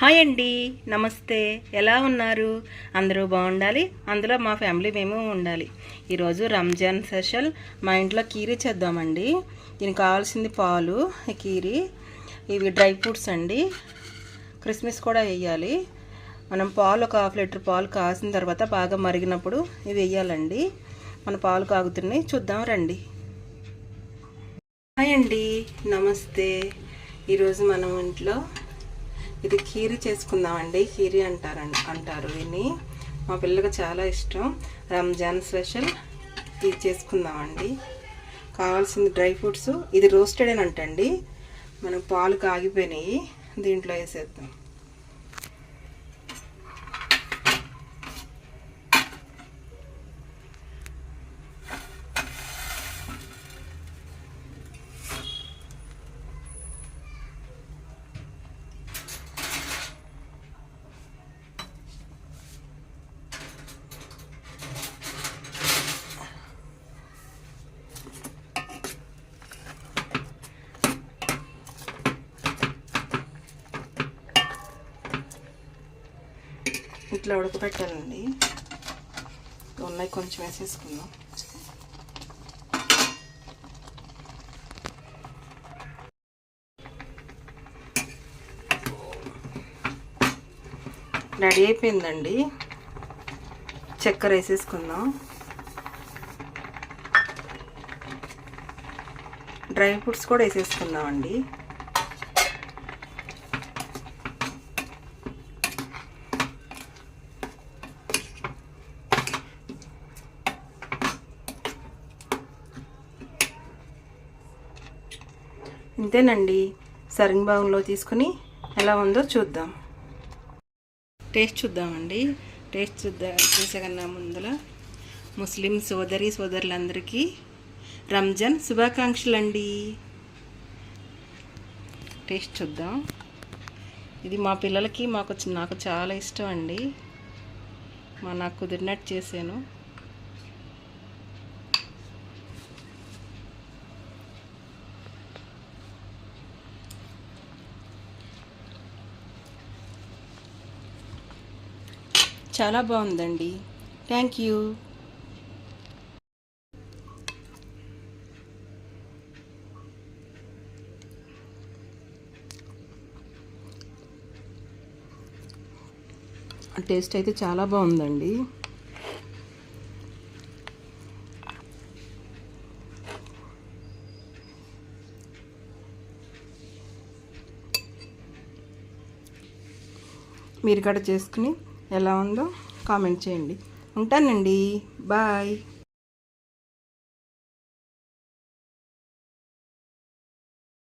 Hi అండి నమస్తే. ఎలా ఉన్నారు? అందరూ బాగుండాలి? అందులో మా ఫ్యామిలీ మేము ఉండాలి. ఈరోజు రంజాన్ స్పెషల్. మా ఇంట్లో కీరీ చేద్దామండి. దీనికి కావాల్సింది పాలు కీరీ ఇవి డ్రై ఫ్రూట్స్ అండి. క్రిస్మస్ కూడా వేయాలి. మనం పాలు ఒక హాఫ్ లీటర్ పాలు కాసిన తర్వాత బాగా మరిగినప్పుడు ఇవి వేయాలండి. మన పాలు కాగుతున్నాయి. చూద్దాం రండి. హాయ్ అండి నమస్తే. ఈరోజు మనం ఇంట్లో ఇది కీరీ చేసుకుందామండి. కీరీ అంటారు అంటారు దీన్ని. మా పిల్లలకు చాలా ఇష్టం. రంజాన్ స్పెషల్ ఇది చేసుకుందామండి. కావాల్సింది డ్రై ఫ్రూట్స్. ఇది రోస్టెడ్ అని అంటండి. మనం పాలు కాగిపోయినాయి. దీంట్లో వేసేద్దాం. ఇట్లా ఉడకబెట్టాలండి. ఉన్నాయి కొంచెం వేసేసుకుందాం. రెడీ అయిపోయిందండి. చక్కెర వేసేసుకుందాం. డ్రై ఫ్రూట్స్ కూడా వేసేసుకుందామండి. ఇంతేనండి. సరింగ్ బౌన్లో తీసుకుని ఎలా ఉందో చూద్దాం. టేస్ట్ చూద్దామండి. టేస్ట్ చూద్దాం చూసే ముందల ముస్లిం సోదరి సోదరులందరికీ రంజాన్ శుభాకాంక్షలు అండి టేస్ట్ చూద్దాం. ఇది మా పిల్లలకి మాకు నాకు చాలా ఇష్టం అండి మా నాకు కుదిరినట్టు చేశాను. చాలా బాగుందండి. థ్యాంక్ యూ టేస్ట్ అయితే చాలా బాగుందండి. మీరు కూడా చేసుకుని ఎలా ఉందో కామెంట్ చేయండి. ఉంటానండి. బాయ్.